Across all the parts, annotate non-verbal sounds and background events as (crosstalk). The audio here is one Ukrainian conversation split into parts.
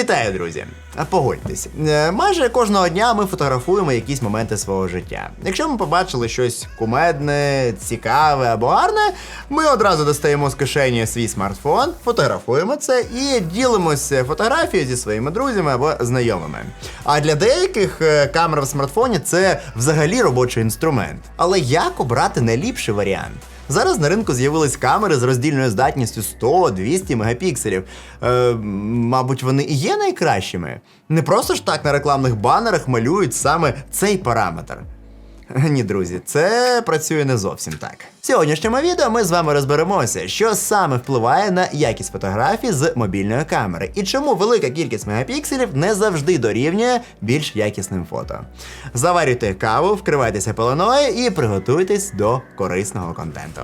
Вітаю, друзі! Погодьтесь, Е, майже кожного дня ми фотографуємо якісь моменти свого життя. Якщо ми побачили щось кумедне, цікаве або гарне, ми одразу достаємо з кишені свій смартфон, фотографуємо це і ділимося фотографією зі своїми друзями або знайомими. А для деяких е, камера в смартфоні це взагалі робочий інструмент. Але як обрати найліпший варіант? Зараз на ринку з'явились камери з роздільною здатністю 100-200 мегапікселів. Е, мабуть, вони і є найкращими. Не просто ж так на рекламних банерах малюють саме цей параметр. (laughs) Ні, друзі, це працює не зовсім так. В сьогоднішньому відео ми з вами розберемося, що саме впливає на якість фотографій з мобільної камери і чому велика кількість мегапікселів не завжди дорівнює більш якісним фото. Заварюйте каву, вкривайтеся полоною і приготуйтесь до корисного контенту.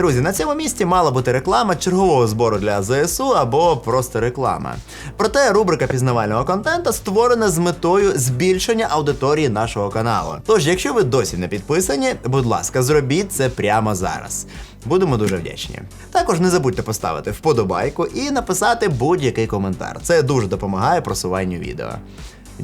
Друзі, на цьому місці мала бути реклама чергового збору для ЗСУ або просто реклама. Проте рубрика пізнавального контенту створена з метою збільшення аудиторії нашого каналу. Тож, якщо ви досі не підписані, будь ласка, зробіть це прямо зараз. Будемо дуже вдячні. Також не забудьте поставити вподобайку і написати будь-який коментар. Це дуже допомагає просуванню відео.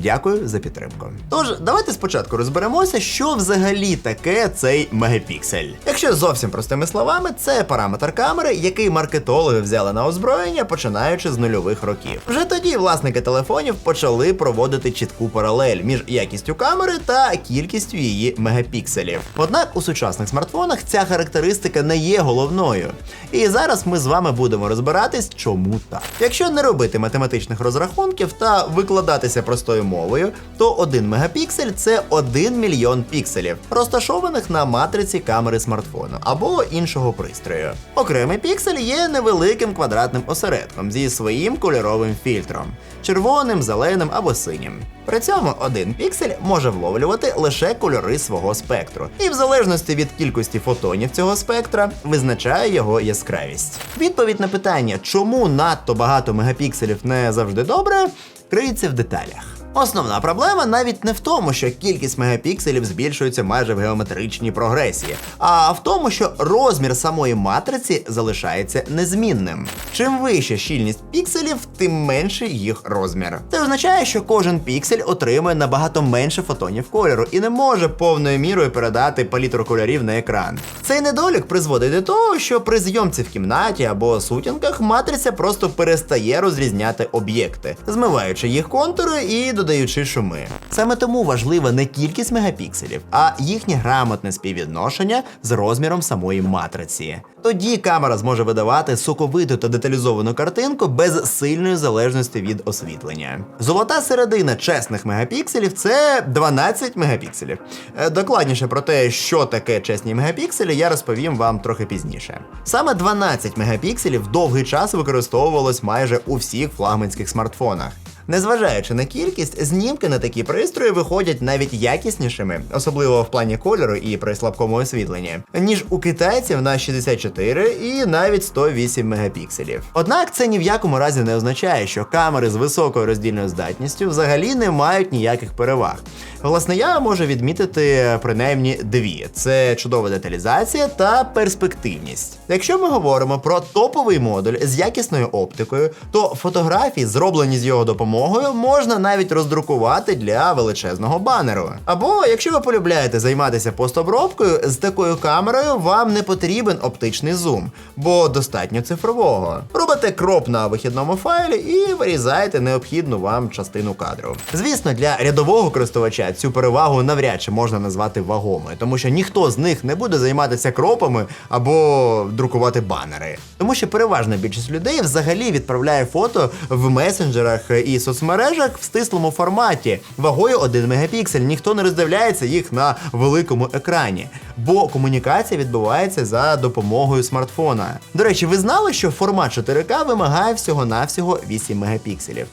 Дякую за підтримку. Тож, давайте спочатку розберемося, що взагалі таке цей мегапіксель. Якщо зовсім простими словами, це параметр камери, який маркетологи взяли на озброєння, починаючи з нульових років. Вже тоді власники телефонів почали проводити чітку паралель між якістю камери та кількістю її мегапікселів. Однак у сучасних смартфонах ця характеристика не є головною. І зараз ми з вами будемо розбиратись, чому так. Якщо не робити математичних розрахунків та викладатися простою мовою, то 1 мегапіксель це 1 мільйон пікселів, розташованих на матриці камери смартфону або іншого пристрою. Окремий піксель є невеликим квадратним осередком зі своїм кольоровим фільтром червоним, зеленим або синім. При цьому один піксель може вловлювати лише кольори свого спектру, і в залежності від кількості фотонів цього спектра визначає його яскравість. Відповідь на питання, чому надто багато мегапікселів не завжди добре, криється в деталях. Основна проблема навіть не в тому, що кількість мегапікселів збільшується майже в геометричній прогресії, а в тому, що розмір самої матриці залишається незмінним. Чим вища щільність пікселів, тим менший їх розмір. Це означає, що кожен піксель отримує набагато менше фотонів кольору і не може повною мірою передати палітру кольорів на екран. Цей недолік призводить до того, що при зйомці в кімнаті або сутінках матриця просто перестає розрізняти об'єкти, змиваючи їх контури і додаючи шуми. Саме тому важлива не кількість мегапікселів, а їхнє грамотне співвідношення з розміром самої матриці. Тоді камера зможе видавати соковиту та деталізовану картинку без сильної залежності від освітлення. Золота середина чесних мегапікселів це 12 мегапікселів. Е, Докладніше про те, що таке чесні мегапікселі, я розповім вам трохи пізніше. Саме 12 мегапікселів довгий час використовувалось майже у всіх флагманських смартфонах. Незважаючи на кількість, знімки на такі пристрої виходять навіть якіснішими, особливо в плані кольору і при слабкому освітленні, ніж у китайців на 64 і навіть 108 мегапікселів. Однак це ні в якому разі не означає, що камери з високою роздільною здатністю взагалі не мають ніяких переваг. Власне, я можу відмітити принаймні дві: це чудова деталізація та перспективність. Якщо ми говоримо про топовий модуль з якісною оптикою, то фотографії, зроблені з його допомогою, можна навіть роздрукувати для величезного банеру. Або якщо ви полюбляєте займатися постобробкою, з такою камерою вам не потрібен оптичний зум, бо достатньо цифрового. Робите кроп на вихідному файлі і вирізаєте необхідну вам частину кадру. Звісно, для рядового користувача цю перевагу навряд чи можна назвати вагомою, тому що ніхто з них не буде займатися кропами або друкувати банери. Тому що переважна більшість людей взагалі відправляє фото в месенджерах і соцмережах в стислому форматі вагою 1 мегапіксель. Ніхто не роздивляється їх на великому екрані, бо комунікація відбувається за допомогою смартфона. До речі, ви знали, що формат 4К вимагає всього-навсього 8 мегапікселів.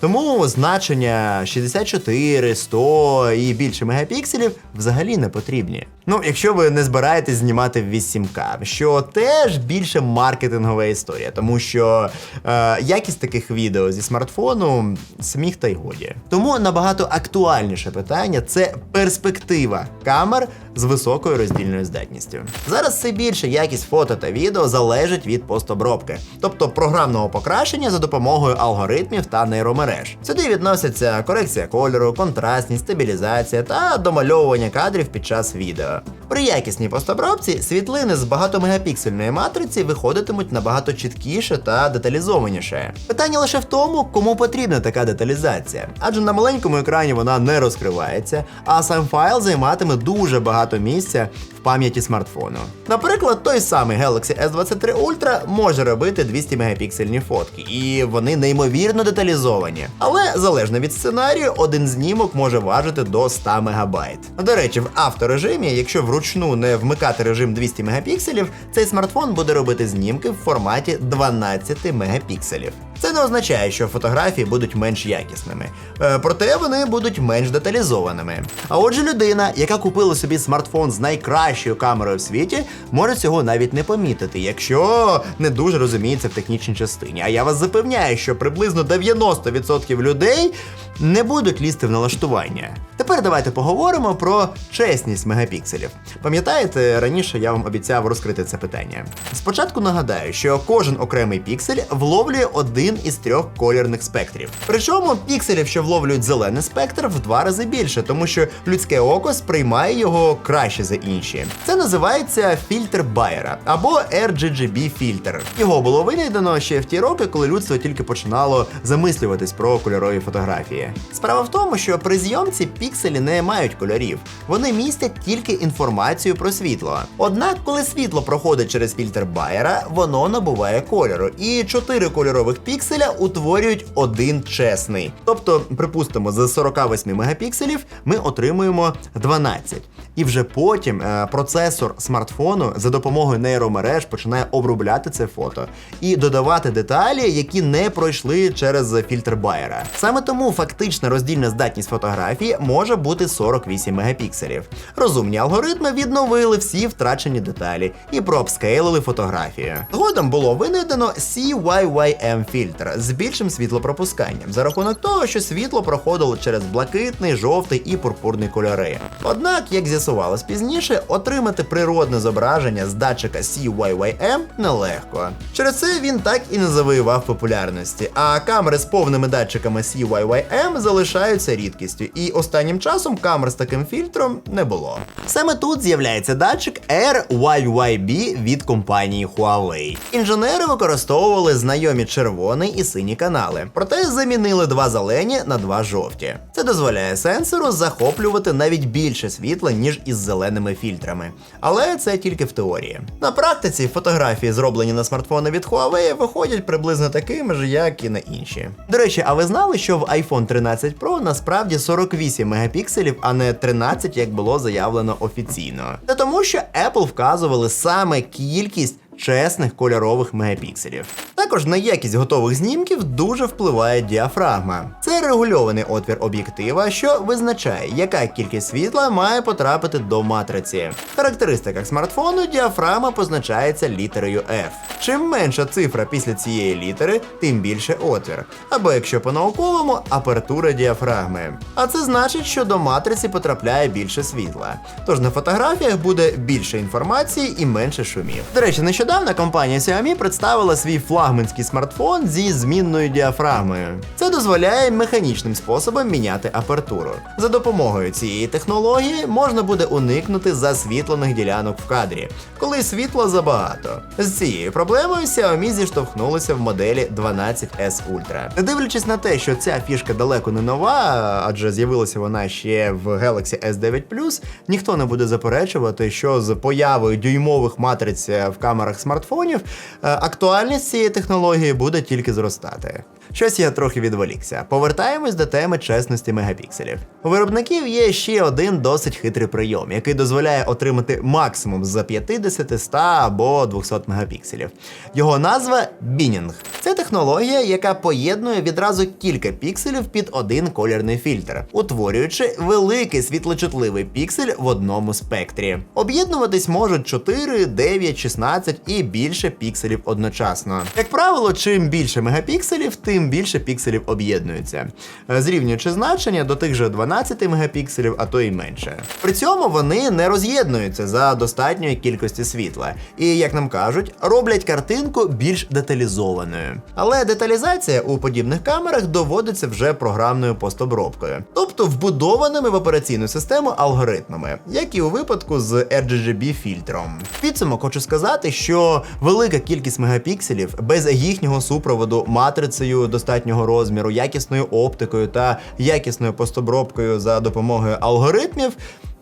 Тому значення 64, 100 і більше мегапікселів взагалі не потрібні. Ну, якщо ви не збираєтесь знімати в 8К, що теж більше маркетингова історія, тому що е, якість таких відео зі смартфону сміх та й годі. Тому набагато актуальніше питання це перспектива камер з високою роздільною здатністю. Зараз все більше якість фото та відео залежить від постобробки, тобто програмного покращення за допомогою алгоритмів та нейромереж. Сюди відносяться корекція кольору, контрастність, стабілізація та домальовування кадрів під час відео. При якісній постобробці світлини з багатомегапіксельної матриці виходитимуть набагато чіткіше та деталізованіше. Питання лише в тому, кому потрібна така деталізація, адже на маленькому екрані вона не розкривається, а сам файл займатиме дуже багато місця пам'яті смартфону. Наприклад, той самий Galaxy S23 Ultra може робити 200 мегапіксельні фотки, і вони неймовірно деталізовані. Але залежно від сценарію, один знімок може важити до 100 мегабайт. До речі, в авторежимі, якщо вручну не вмикати режим 200 мегапікселів, цей смартфон буде робити знімки в форматі 12 мегапікселів. Це не означає, що фотографії будуть менш якісними, Е, проте вони будуть менш деталізованими. А отже, людина, яка купила собі смартфон з найкращою камерою в світі, може цього навіть не помітити, якщо не дуже розуміється в технічній частині. А я вас запевняю, що приблизно 90% людей не будуть лізти в налаштування. Тепер давайте поговоримо про чесність мегапікселів. Пам'ятаєте, раніше я вам обіцяв розкрити це питання. Спочатку нагадаю, що кожен окремий піксель вловлює один із трьох колірних спектрів. Причому пікселів, що вловлюють зелений спектр, в два рази більше, тому що людське око сприймає його краще за інші. Це називається фільтр Байера або RGGB фільтр. Його було винайдено ще в ті роки, коли людство тільки починало замислюватись про кольорові фотографії. Справа в тому, що при зйомці пікселі не мають кольорів, вони містять тільки інформацію про світло. Однак, коли світло проходить через фільтр Байера, воно набуває кольору, і чотири кольорових пікселя утворюють один чесний. Тобто, припустимо, з 48 мегапікселів ми отримуємо 12. І вже потім е, процесор смартфону за допомогою нейромереж починає обробляти це фото і додавати деталі, які не пройшли через фільтр Байера. Саме тому фактична роздільна здатність фотографії може бути 48 мегапікселів. Розумні алгоритми відновили всі втрачені деталі і проапскейлили фотографію. Згодом було винайдено CYYM фільтр з більшим світлопропусканням за рахунок того, що світло проходило через блакитний, жовтий і пурпурний кольори. Однак, як з'ясувалось пізніше, отримати природне зображення з датчика CYYM нелегко. Через це він так і не завоював популярності, а камери з повними датчиками CYYM залишаються рідкістю, і останнім часом камер з таким фільтром не було. Саме тут з'являється датчик RYYB від компанії Huawei. Інженери використовували знайомі червоний і синій канали, проте замінили два зелені на два жовті. Це дозволяє сенсору захоплювати навіть більше світла, ніж із зеленими фільтрами. Але це тільки в теорії. На практиці фотографії, зроблені на смартфони від Huawei, виходять приблизно такими ж, як і на інші. До речі, а ви знали, що в iPhone 13 Pro насправді 48 мегапікселів, а не 13, як було заявлено офіційно? Це тому, що Apple вказували саме кількість чесних кольорових мегапікселів. Також на якість готових знімків дуже впливає діафрагма. Це регульований отвір об'єктива, що визначає, яка кількість світла має потрапити до матриці. В характеристиках смартфону діафрагма позначається літерою F. Чим менша цифра після цієї літери, тим більше отвір. Або якщо по-науковому, апертура діафрагми. А це значить, що до матриці потрапляє більше світла. Тож на фотографіях буде більше інформації і менше шумів. До речі, нещодавно компанія Xiaomi представила свій флагманський смартфон зі змінною діафрагмою. Це дозволяє механічним способом міняти апертуру. За допомогою цієї технології можна буде уникнути засвітлених ділянок в кадрі, коли світла забагато. З цією проблемою Xiaomi зіштовхнулися в моделі 12S Ultra. Не дивлячись на те, що ця фішка далеко не нова, адже з'явилася вона ще в Galaxy S9 ніхто не буде заперечувати, що з появою дюймових матриць в камерах смартфонів е, актуальність цієї технології буде тільки зростати. Щось я трохи відволікся. Повертаємось до теми чесності мегапікселів. У виробників є ще один досить хитрий прийом, який дозволяє отримати максимум з 50, 100 або 200 мегапікселів. Його назва бінінг. Це технологія, яка поєднує відразу кілька пікселів під один колірний фільтр, утворюючи великий світлочутливий піксель в одному спектрі. Об'єднуватись можуть 4, 9, 16 і більше пікселів одночасно. Як правило, чим більше мегапікселів, тим більше пікселів об'єднуються, е, зрівнюючи значення до тих же 12 мегапікселів, а то й менше. При цьому вони не роз'єднуються за достатньої кількості світла, і, як нам кажуть, роблять картинку більш деталізованою. Але деталізація у подібних камерах доводиться вже програмною постобробкою, тобто вбудованими в операційну систему алгоритмами, як і у випадку з RGB фільтром. В підсумок хочу сказати, що велика кількість мегапікселів без їхнього супроводу матрицею достатнього розміру, якісною оптикою та якісною постобробкою за допомогою алгоритмів.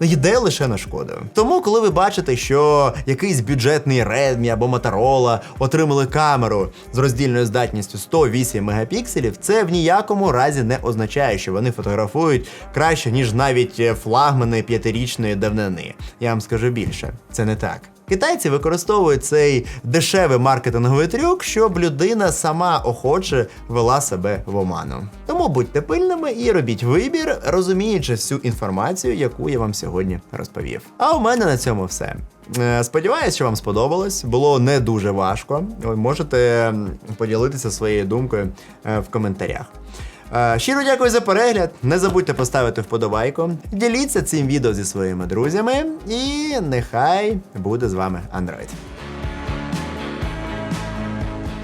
Йде лише на шкоду. Тому, коли ви бачите, що якийсь бюджетний Redmi або Motorola отримали камеру з роздільною здатністю 108 мегапікселів, це в ніякому разі не означає, що вони фотографують краще, ніж навіть флагмани п'ятирічної давнини. Я вам скажу більше, це не так. Китайці використовують цей дешевий маркетинговий трюк, щоб людина сама охоче вела себе в оману. Тому будьте пильними і робіть вибір, розуміючи всю інформацію, яку я вам сьогодні розповів. А у мене на цьому все. Е, Сподіваюсь, що вам сподобалось. Було не дуже важко. Ви можете поділитися своєю думкою е, в коментарях. Щиро дякую за перегляд. Не забудьте поставити вподобайку. Діліться цим відео зі своїми друзями, і нехай буде з вами Android.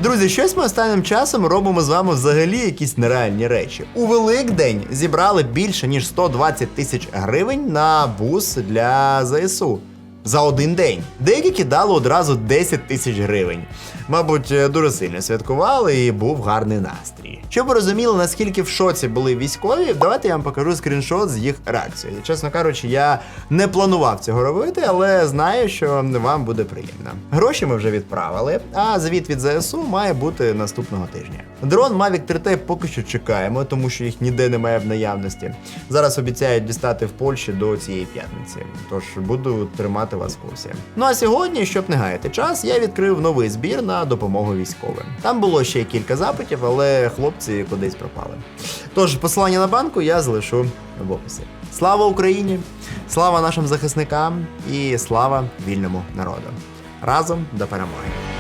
Друзі, щось ми останнім часом робимо з вами взагалі якісь нереальні речі. У Великдень зібрали більше ніж 120 тисяч гривень на бус для ЗСУ. За один день. Деякі кидали одразу 10 тисяч гривень. Мабуть, е, дуже сильно святкували і був гарний настрій. Щоб ви розуміли, наскільки в шоці були військові, давайте я вам покажу скріншот з їх реакцією. Чесно кажучи, я не планував цього робити, але знаю, що вам буде приємно. Гроші ми вже відправили, а звіт від ЗСУ має бути наступного тижня. Дрон Mavic 3T поки що чекаємо, тому що їх ніде немає в наявності. Зараз обіцяють дістати в Польщі до цієї п'ятниці. Тож буду тримати вас в курсі. Ну а сьогодні, щоб не гаяти час, я відкрив новий збір на допомогу військовим. Там було ще кілька запитів, але хлопці кудись пропали. Тож посилання на банку я залишу в описі. Слава Україні! Слава нашим захисникам і слава вільному народу! Разом до перемоги!